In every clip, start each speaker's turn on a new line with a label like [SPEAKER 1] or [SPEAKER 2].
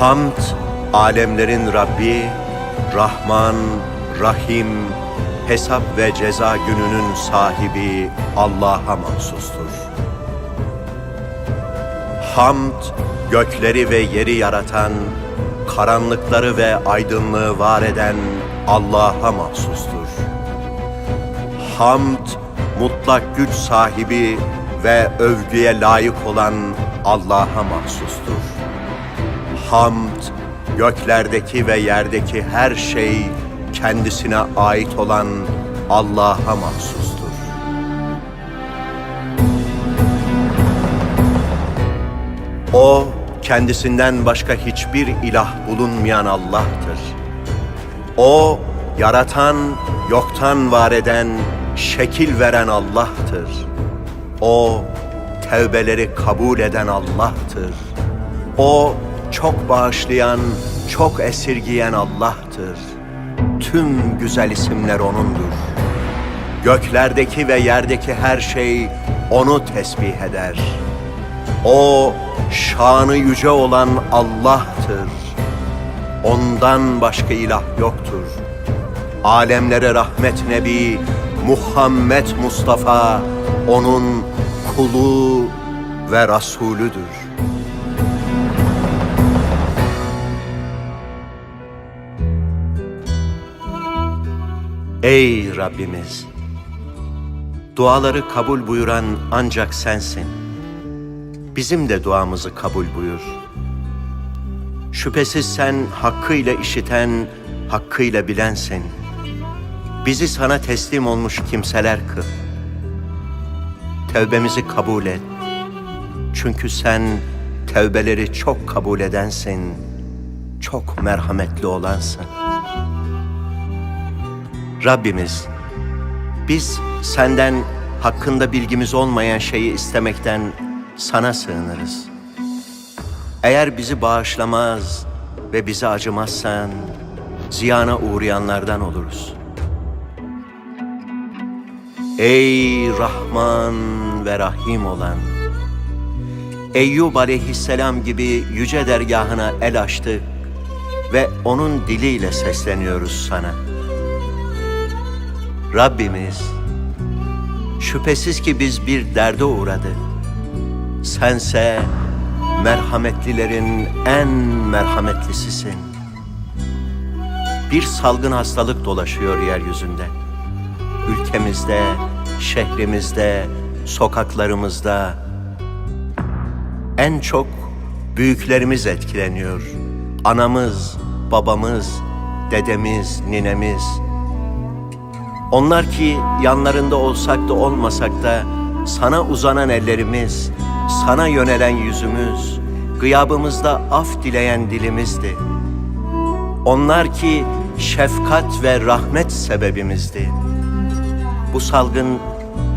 [SPEAKER 1] Hamd, alemlerin Rabbi, Rahman, Rahim, hesap ve ceza gününün sahibi Allah'a mahsustur. Hamd, gökleri ve yeri yaratan, karanlıkları ve aydınlığı var eden Allah'a mahsustur. Hamd, mutlak güç sahibi ve övgüye layık olan Allah'a mahsustur. Hamd, göklerdeki ve yerdeki her şey kendisine ait olan Allah'a mahsustur. O, kendisinden başka hiçbir ilah bulunmayan Allah'tır. O, yaratan, yoktan var eden, şekil veren Allah'tır. O, tevbeleri kabul eden Allah'tır. O, çok bağışlayan, çok esirgiyen Allah'tır. Tüm güzel isimler O'nundur. Göklerdeki ve yerdeki her şey O'nu tesbih eder. O, şanı yüce olan Allah'tır. Ondan başka ilah yoktur. Alemlere rahmet nebi Muhammed Mustafa onun kulu ve rasulüdür. Ey Rabbimiz! Duaları kabul buyuran ancak sensin. Bizim de duamızı kabul buyur. Şüphesiz sen hakkıyla işiten, hakkıyla bilensin. Bizi sana teslim olmuş kimseler kıl. Tevbemizi kabul et. Çünkü sen tevbeleri çok kabul edensin. Çok merhametli olansın. Rabbimiz, biz senden hakkında bilgimiz olmayan şeyi istemekten sana sığınırız. Eğer bizi bağışlamaz ve bize acımazsan, ziyana uğrayanlardan oluruz. Ey Rahman ve Rahim olan, Eyyub aleyhisselam gibi yüce dergahına el açtık ve onun diliyle sesleniyoruz sana. Rabbimiz, şüphesiz ki biz bir derde uğradık. Sense merhametlilerin en merhametlisisin. Bir salgın hastalık dolaşıyor yeryüzünde. Ülkemizde, şehrimizde, sokaklarımızda en çok büyüklerimiz etkileniyor. Anamız, babamız, dedemiz, ninemiz. Onlar ki yanlarında olsak da olmasak da sana uzanan ellerimiz, sana yönelen yüzümüz, gıyabımızda af dileyen dilimizdi. Onlar ki şefkat ve rahmet sebebimizdi. Bu salgın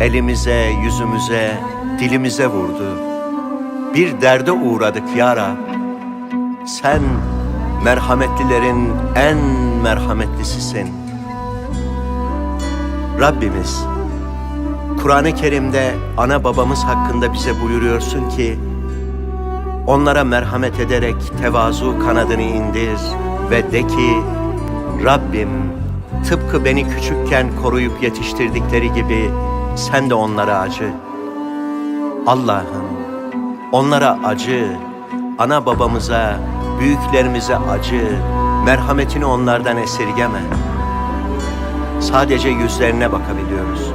[SPEAKER 1] elimize, yüzümüze, dilimize vurdu. Bir derde uğradık ya Rab. Sen merhametlilerin en merhametlisisin. Rabbimiz, Kur'an-ı Kerim'de ana babamız hakkında bize buyuruyorsun ki, onlara merhamet ederek tevazu kanadını indir ve de ki, Rabbim tıpkı beni küçükken koruyup yetiştirdikleri gibi sen de onlara acı. Allah'ım onlara acı, ana babamıza, büyüklerimize acı, merhametini onlardan esirgeme. Sadece yüzlerine bakabiliyoruz.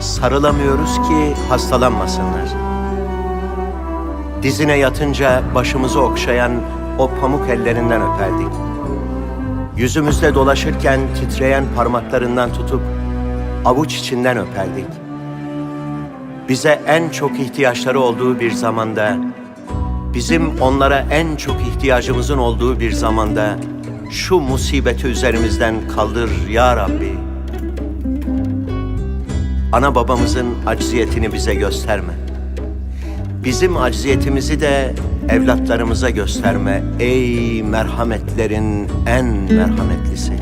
[SPEAKER 1] Sarılamıyoruz ki hastalanmasınlar. Dizine yatınca başımızı okşayan o pamuk ellerinden öperdik. Yüzümüzde dolaşırken titreyen parmaklarından tutup avuç içinden öperdik. Bize en çok ihtiyaçları olduğu bir zamanda, bizim onlara en çok ihtiyacımızın olduğu bir zamanda şu musibeti üzerimizden kaldır ya Rabbi. Ana babamızın acziyetini bize gösterme. Bizim acziyetimizi de evlatlarımıza gösterme ey merhametlerin en merhametlisi.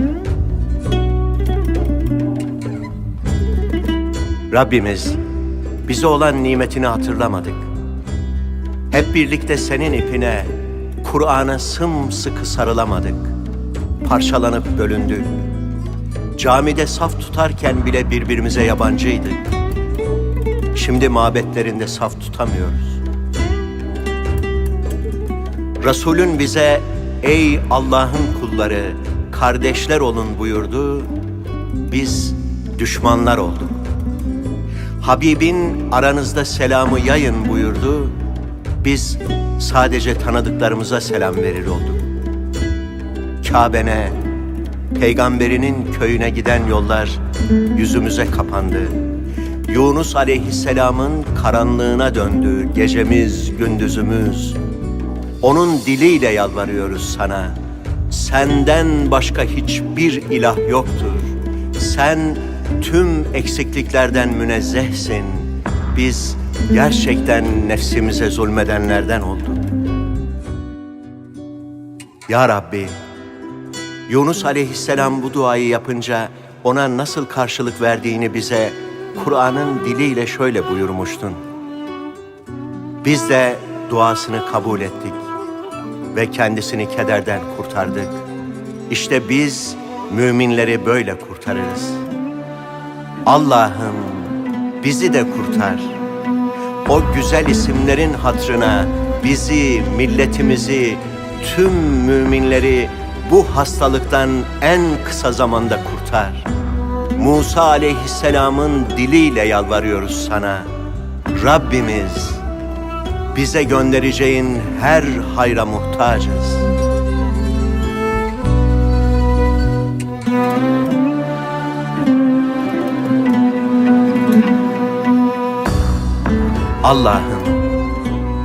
[SPEAKER 1] Rabbimiz bize olan nimetini hatırlamadık. Hep birlikte senin ipine, Kur'an'a sımsıkı sarılamadık. Parçalanıp bölündük. Camide saf tutarken bile birbirimize yabancıydık. Şimdi mabetlerinde saf tutamıyoruz. Resulün bize ey Allah'ın kulları kardeşler olun buyurdu. Biz düşmanlar olduk. Habibin aranızda selamı yayın buyurdu. Biz sadece tanıdıklarımıza selam verir olduk. Kabe'ne, peygamberinin köyüne giden yollar yüzümüze kapandı. Yunus aleyhisselamın karanlığına döndü gecemiz, gündüzümüz. Onun diliyle yalvarıyoruz sana. Senden başka hiçbir ilah yoktur. Sen tüm eksikliklerden münezzehsin. Biz gerçekten nefsimize zulmedenlerden olduk. Ya Rabbi, Yunus aleyhisselam bu duayı yapınca ona nasıl karşılık verdiğini bize Kur'an'ın diliyle şöyle buyurmuştun. Biz de duasını kabul ettik ve kendisini kederden kurtardık. İşte biz müminleri böyle kurtarırız. Allah'ım bizi de kurtar. O güzel isimlerin hatrına bizi, milletimizi, tüm müminleri bu hastalıktan en kısa zamanda kurtar. Musa aleyhisselamın diliyle yalvarıyoruz sana. Rabbimiz bize göndereceğin her hayra muhtacız. Allah'ım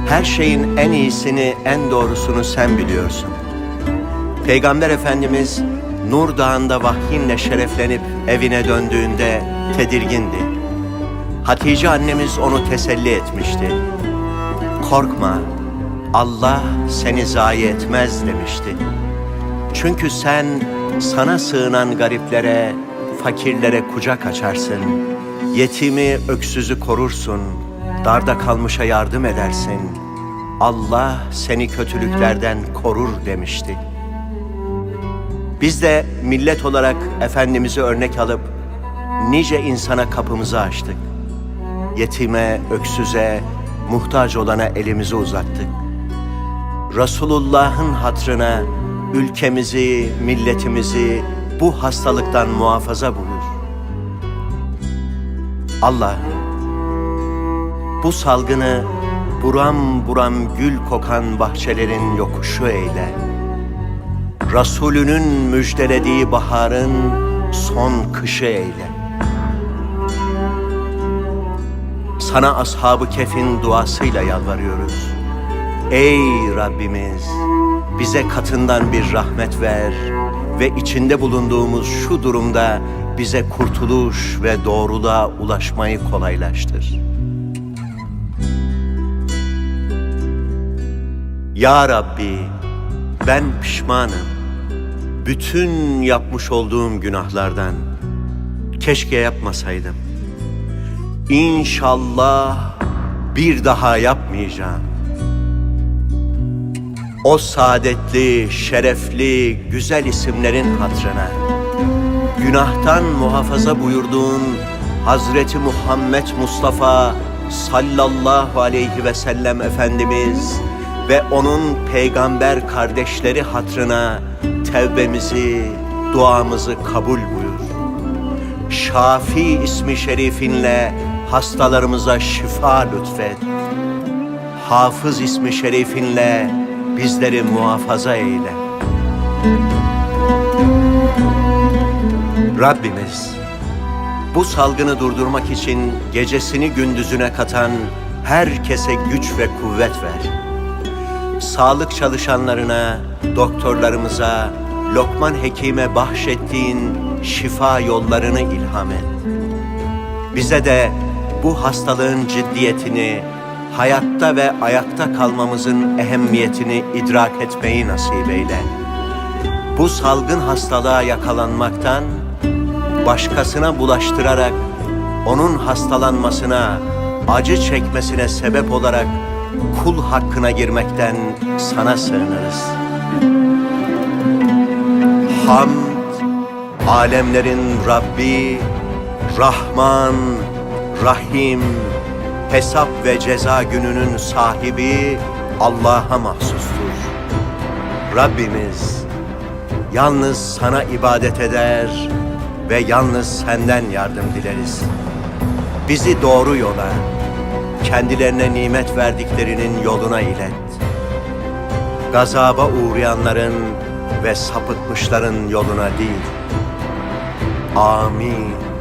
[SPEAKER 1] her şeyin en iyisini, en doğrusunu sen biliyorsun. Peygamber Efendimiz Nur Dağı'nda vahyinle şereflenip evine döndüğünde tedirgindi. Hatice annemiz onu teselli etmişti. Korkma, Allah seni zayi etmez demişti. Çünkü sen sana sığınan gariplere, fakirlere kucak açarsın. Yetimi, öksüzü korursun. Darda kalmışa yardım edersin. Allah seni kötülüklerden korur demişti. Biz de millet olarak Efendimiz'i örnek alıp nice insana kapımızı açtık. Yetime, öksüze, muhtaç olana elimizi uzattık. Resulullah'ın hatrına ülkemizi, milletimizi bu hastalıktan muhafaza bulur. Allah bu salgını buram buram gül kokan bahçelerin yokuşu eyle. Resulünün müjdelediği baharın son kışı eyle. Sana ashabı kefin duasıyla yalvarıyoruz. Ey Rabbimiz, bize katından bir rahmet ver ve içinde bulunduğumuz şu durumda bize kurtuluş ve doğruluğa ulaşmayı kolaylaştır. Ya Rabbi, ben pişmanım. Bütün yapmış olduğum günahlardan keşke yapmasaydım. İnşallah bir daha yapmayacağım. O saadetli, şerefli, güzel isimlerin hatrına, günahtan muhafaza buyurduğun Hazreti Muhammed Mustafa sallallahu aleyhi ve sellem Efendimiz ve onun peygamber kardeşleri hatrına tevbemizi, duamızı kabul buyur. Şafi ismi şerifinle hastalarımıza şifa lütfet. Hafız ismi şerifinle bizleri muhafaza eyle. Rabbimiz, bu salgını durdurmak için gecesini gündüzüne katan herkese güç ve kuvvet ver. Sağlık çalışanlarına, doktorlarımıza, Lokman Hekim'e bahşettiğin şifa yollarını ilham et. Bize de bu hastalığın ciddiyetini, hayatta ve ayakta kalmamızın ehemmiyetini idrak etmeyi nasip eyle. Bu salgın hastalığa yakalanmaktan, başkasına bulaştırarak onun hastalanmasına, acı çekmesine sebep olarak kul hakkına girmekten sana sığınırız. Hamd, alemlerin Rabbi, Rahman, Rahim, hesap ve ceza gününün sahibi Allah'a mahsustur. Rabbimiz, yalnız sana ibadet eder ve yalnız senden yardım dileriz. Bizi doğru yola, kendilerine nimet verdiklerinin yoluna ilet. Gazaba uğrayanların ve sapıtmışların yoluna değil. Amin.